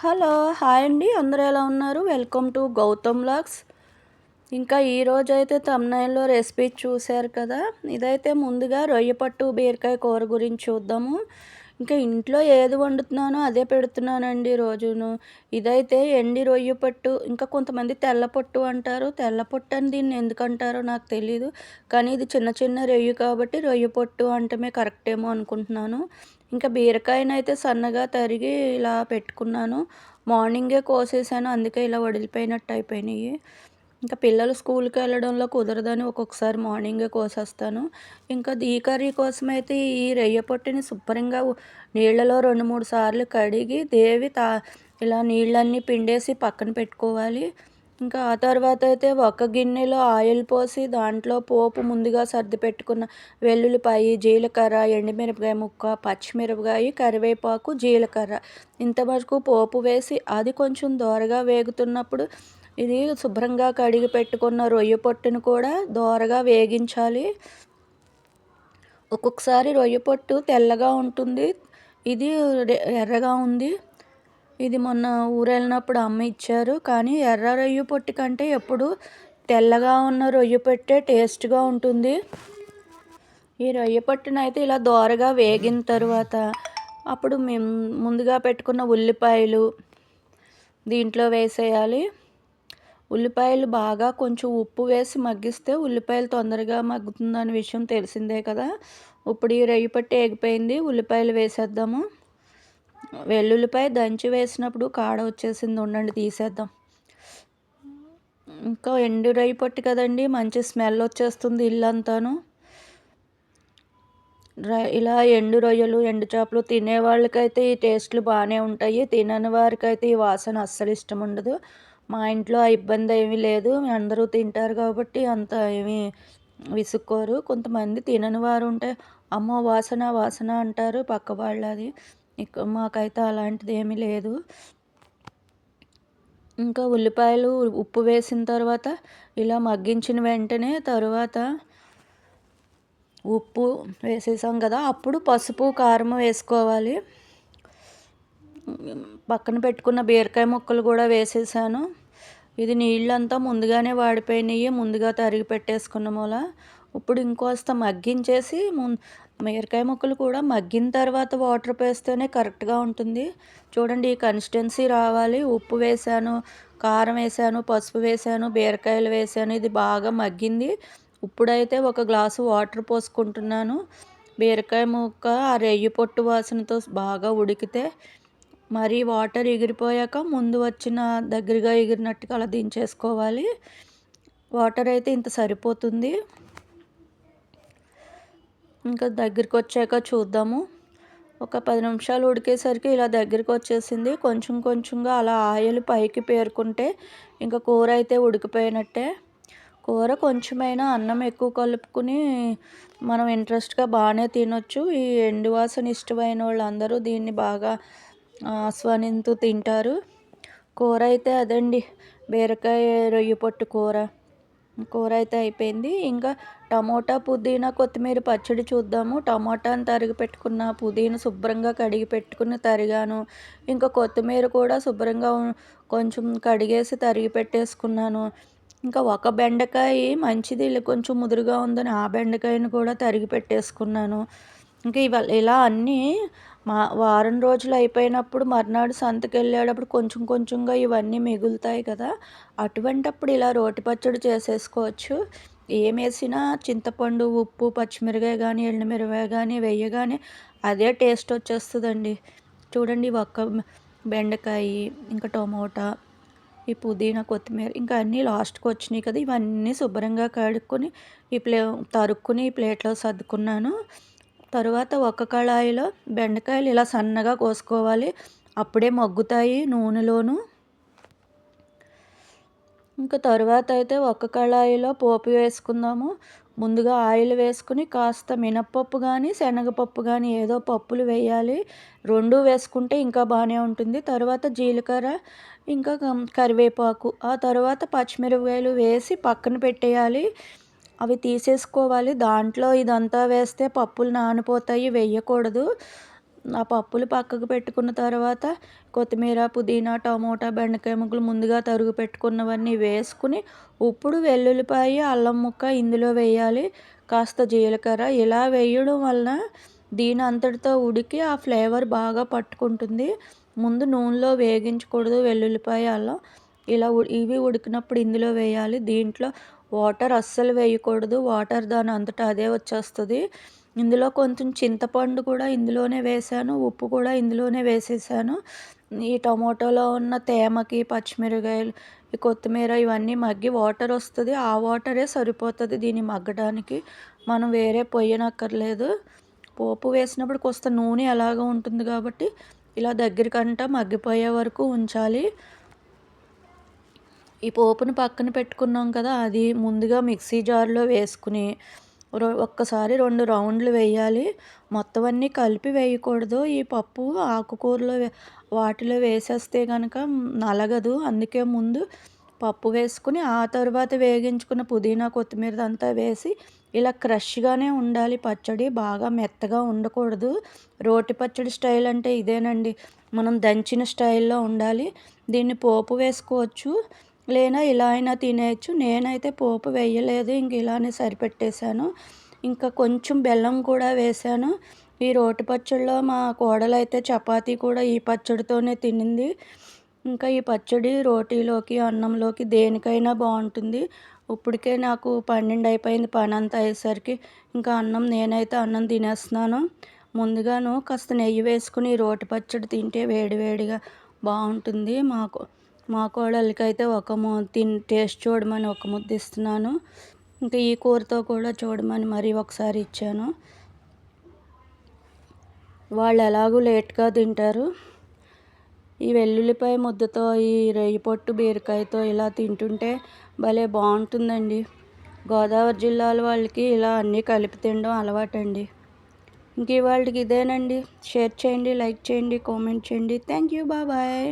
Hello hi అండి. అందరూ ఎలా ఉన్నారు? వెల్కమ్ టు గౌతమ్ లాగ్స్ ఇంకా ఈరోజు అయితే తమ్నైల్లో రెసిపీ చూశారు కదా. ఇదైతే ముందుగా రొయ్య పట్టు బీరకాయ కూర గురించి చూద్దాము. ఇంకా ఇంట్లో ఏది వండుతున్నానో అదే పెడుతున్నానండి రోజును. ఇదైతే ఎండి రొయ్య పట్టు. ఇంకా కొంతమంది తెల్లపట్టు అంటారు. తెల్లపట్టు అని దీన్ని ఎందుకు అంటారో నాకు తెలియదు కానీ ఇది చిన్న చిన్న రొయ్య కాబట్టి రొయ్య పొట్టు అంటమే కరెక్ట్ ఏమో అనుకుంటున్నాను. ఇంకా బీరకాయనైతే సన్నగా తరిగి ఇలా పెట్టుకున్నాను. మార్నింగే కోసేసాను అందుకే ఇలా వడిలిపోయినట్టు అయిపోయినాయి. ఇంకా పిల్లలు స్కూల్కి వెళ్ళడంలో కుదరదని ఒక్కొక్కసారి మార్నింగే కోసేస్తాను. ఇంకా ఈ కర్రీ కోసం అయితే ఈ రొయ్య పొట్టిని శుభ్రంగా నీళ్ళలో రెండు మూడు సార్లు కడిగి దేవి తా ఇలా నీళ్ళన్నీ పిండేసి పక్కన పెట్టుకోవాలి. ఇంకా ఆ తర్వాత అయితే ఒక గిన్నెలో ఆయిల్ పోసి దాంట్లో పోపు ముందుగా సర్ది పెట్టుకున్న వెల్లుల్లిపాయ జీలకర్ర ఎండుమిరపకాయ ముక్క పచ్చిమిరపకాయ కరివేపాకు జీలకర్ర. ఇంతవరకు పోపు వేసి అది కొంచెం దోరగా వేగుతున్నప్పుడు ఇది శుభ్రంగా కడిగి పెట్టుకున్న రొయ్య పొట్టును కూడా దోరగా వేగించాలి. ఒక్కొక్కసారి రొయ్య పొట్టు తెల్లగా ఉంటుంది. ఇది ఎర్రగా ఉంది. ఇది మొన్న ఊరు వెళ్ళినప్పుడు అమ్మ ఇచ్చారు. కానీ ఎర్ర రొయ్య పొట్టు కంటే ఎప్పుడు తెల్లగా ఉన్న రొయ్య పెట్టే టేస్ట్గా ఉంటుంది. ఈ రొయ్య పొట్టును ఇలా దోరగా వేగిన తర్వాత అప్పుడు మేము ముందుగా పెట్టుకున్న ఉల్లిపాయలు దీంట్లో వేసేయాలి. ఉల్లిపాయలు బాగా కొంచెం ఉప్పు వేసి మగ్గిస్తే ఉల్లిపాయలు తొందరగా మగ్గుతుందనే విషయం తెలిసిందే కదా. ఇప్పుడు ఈ రొయ్య పట్టి ఎగిపోయింది ఉల్లిపాయలు వేసేద్దాము. వెల్లుల్లిపై దంచి వేసినప్పుడు కాడ వచ్చేసింది ఉండండి తీసేద్దాం. ఇంకా ఎండు రొయ్య కదండి మంచి స్మెల్ వచ్చేస్తుంది ఇల్లంతాను. ఇలా ఎండు రొయ్యలు ఎండు చేపలు తినే వాళ్ళకైతే ఈ టేస్ట్లు బాగానే ఉంటాయి. తినని వారికైతే ఈ వాసన అస్సలు ఇష్టం ఉండదు. మా ఇంట్లో ఆ ఇబ్బంది ఏమీ లేదు. అందరూ తింటారు కాబట్టి అంత ఏమీ విసుక్కోరు. కొంతమంది తినని వారు ఉంటే అమ్మో వాసన వాసన అంటారు పక్క వాళ్ళది. ఇక మాకైతే అలాంటిది ఏమీ లేదు. ఇంకా ఉల్లిపాయలు ఉప్పు వేసిన తర్వాత ఇలా మగ్గించిన వెంటనే తర్వాత ఉప్పు వేసేసాం కదా అప్పుడు పసుపు కారం వేసుకోవాలి. పక్కన పెట్టుకున్న బీరకాయ ముక్కలు కూడా వేసేసాను. ఇది నీళ్ళంతా ముందుగానే వాడిపోయినాయి ముందుగా తరిగి పెట్టేసుకున్న మూల ఇప్పుడు ఇంకోస్త మగ్గించేసి బీరకాయ ముక్కలు కూడా మగ్గిన తర్వాత వాటర్ వేస్తేనే కరెక్ట్గా ఉంటుంది. చూడండి ఈ కన్సిస్టెన్సీ రావాలి. ఉప్పు వేసాను కారం వేసాను పసుపు వేసాను బీరకాయలు వేసాను ఇది బాగా మగ్గింది. ఇప్పుడైతే ఒక గ్లాసు వాటర్ పోసుకుంటున్నాను. బీరకాయ ముక్క ఆ రెయ్యి పొట్టు వాసనతో బాగా ఉడికితే మరి వాటర్ ఎగిరిపోయాక ముందు వచ్చిన దగ్గరగా ఎగిరినట్టుగా అలా దించేసుకోవాలి. వాటర్ అయితే ఇంత సరిపోతుంది. ఇంకా దగ్గరికి వచ్చాక చూద్దాము. ఒక పది నిమిషాలు ఉడికేసరికి ఇలా దగ్గరికి వచ్చేసింది కొంచెం కొంచెంగా అలా ఆయిల్ పైకి పేరుకుంటే ఇంకా కూర అయితే ఉడికిపోయినట్టే. కూర కొంచెమైనా అన్నం ఎక్కువ కలుపుకుని మనం ఇంట్రెస్ట్గా బాగానే తినొచ్చు. ఈ ఎండువాసన ఇష్టమైన వాళ్ళందరూ దీన్ని బాగా ఆస్వానింతూ తింటారు. కూర అయితే అదండి. బీరకాయ రొయ్య పొట్టు కూర. కూర అయితే అయిపోయింది. ఇంకా టమోటా పుదీనా కొత్తిమీర పచ్చడి చూద్దాము. టమోటాని తరిగి పెట్టుకున్న పుదీనా శుభ్రంగా కడిగి పెట్టుకుని తరిగాను. ఇంకా కొత్తిమీర కూడా శుభ్రంగా కొంచెం కడిగేసి తరిగి పెట్టేసుకున్నాను. ఇంకా ఒక బెండకాయ మంచిది కొంచెం ముదురుగా ఉందని ఆ బెండకాయను కూడా తరిగి పెట్టేసుకున్నాను. ఇంకా ఇవాళ ఇలా అన్నీ మా వారం రోజులు అయిపోయినప్పుడు మర్నాడు సంతకి వెళ్ళేటప్పుడు కొంచెం కొంచెంగా ఇవన్నీ మిగులుతాయి కదా. అటువంటప్పుడు ఇలా రోటి పచ్చడి చేసేసుకోవచ్చు. ఏం వేసినా చింతపండు ఉప్పు పచ్చిమిరకాయ కానీ ఎండుమిరకాయ కానీ వేయగానే అదే టేస్ట్ వచ్చేస్తుందండి. చూడండి ఒక్క బెండకాయ ఇంకా టమోటా ఈ పుదీనా కొత్తిమీర ఇంకా అన్నీ లాస్ట్కి వచ్చినాయి కదా. ఇవన్నీ శుభ్రంగా కడుక్కొని ఈ ప్లే తరుక్కుని ఈ ప్లేట్లో సర్దుకున్నాను. తరువాత ఒక కళాయిలో బెండకాయలు ఇలా సన్నగా కోసుకోవాలి. అప్పుడే మగ్గుతాయి నూనెలోను. ఇంకా తరువాత అయితే ఒక కళాయిలో పోపు వేసుకుందాము. ముందుగా ఆయిల్ వేసుకుని కాస్త మినప్పప్పు కానీ శనగపప్పు కానీ ఏదో పప్పులు వేయాలి. రెండు వేసుకుంటే ఇంకా బాగానే ఉంటుంది. తర్వాత జీలకర్ర ఇంకా కరివేపాకు. ఆ తర్వాత పచ్చిమిరపకాయలు వేసి పక్కన పెట్టేయాలి. అవి తీసేసుకోవాలి. దాంట్లో ఇదంతా వేస్తే పప్పులు నానిపోతాయి వేయకూడదు. ఆ పప్పులు పక్కకు పెట్టుకున్న తర్వాత కొత్తిమీర పుదీనా టమోటా బెండకాయ ముక్కలు ముందుగా తరుగు పెట్టుకున్నవన్నీ వేసుకుని ఉప్పుడు వెల్లుల్లిపాయ అల్లం ముక్క ఇందులో వేయాలి. కాస్త జీలకర్ర ఇలా వేయడం వలన దీని అంతటితో ఉడికి ఆ ఫ్లేవర్ బాగా పట్టుకుంటుంది. ముందు నూనెలో వేగించకూడదు వెల్లుల్లిపాయ అల్లం. ఇలా ఇవి ఉడికినప్పుడు ఇందులో వేయాలి. దీంట్లో వాటర్ అస్సలు వేయకూడదు వాటర్ దాని అంతటా అదే వచ్చేస్తుంది. ఇందులో కొంచెం చింతపండు కూడా ఇందులోనే వేసాను ఉప్పు కూడా ఇందులోనే వేసేసాను. ఈ టొమాటోలో ఉన్న తేమకి పచ్చిమిరకాయలు ఈ కొత్తిమీర ఇవన్నీ మగ్గి వాటర్ వస్తుంది. ఆ వాటరే సరిపోతుంది దీన్ని మగ్గడానికి. మనం వేరే పొయ్యనక్కర్లేదు. పోపు వేసినప్పుడు కొంత నూనె అలాగ ఉంటుంది కాబట్టి ఇలా దగ్గరికంట మగ్గిపోయే వరకు ఉంచాలి. ఈ పోపును పక్కన పెట్టుకున్నాం కదా అది ముందుగా మిక్సీ జార్లో వేసుకుని ఒక్కసారి రెండు రౌండ్లు వేయాలి. మొత్తం అన్నీ కలిపి వేయకూడదు. ఈ పప్పు ఆకుకూరలో వాటిలో వేసేస్తే కనుక నలగదు. అందుకే ముందు పప్పు వేసుకుని ఆ తర్వాత వేగించుకున్న పుదీనా కొత్తిమీర అంతా వేసి ఇలా క్రష్గానే ఉండాలి. పచ్చడి బాగా మెత్తగా ఉండకూడదు. రోటి పచ్చడి స్టైల్ అంటే ఇదేనండి. మనం దంచిన స్టైల్లో ఉండాలి. దీన్ని పోపు వేసుకోవచ్చు. లేనా ఇలా అయినా తినేయచ్చు. నేనైతే పోపు వేయలేదు ఇంక ఇలానే సరిపెట్టేశాను. ఇంకా కొంచెం బెల్లం కూడా వేశాను. ఈ రోటి పచ్చడిలో మా కోడలైతే చపాతీ కూడా ఈ పచ్చడితోనే తినింది. ఇంకా ఈ పచ్చడి రోటీలోకి అన్నంలోకి దేనికైనా బాగుంటుంది. ఇప్పటికే నాకు పన్నెండు అయిపోయింది పని అంతా అయ్యేసరికి. ఇంకా అన్నం నేనైతే అన్నం తినేస్తున్నాను. ముందుగాను కాస్త నెయ్యి వేసుకుని రోటి పచ్చడి తింటే వేడివేడిగా బాగుంటుంది మాకు. మా కోడలికి అయితే ఒక ము తిన్ టేస్ట్ చూడమని ఒక ముద్ద ఇస్తున్నాను. ఇంకా ఈ కూరతో కూడా చూడమని మరీ ఒకసారి ఇచ్చాను. వాళ్ళు ఎలాగూ లేట్గా తింటారు. ఈ వెల్లుల్లిపాయ ముద్దతో ఈ రేయి పొట్టు బీరకాయతో ఇలా తింటుంటే భలే బాగుంటుందండి. గోదావరి జిల్లాల వాళ్ళకి ఇలా అన్నీ కలిపి తినడం అలవాటండి. ఇంక వాళ్ళకి ఇదేనండి. షేర్ చేయండి లైక్ చేయండి కామెంట్ చేయండి. థ్యాంక్ యూ బాబాయ్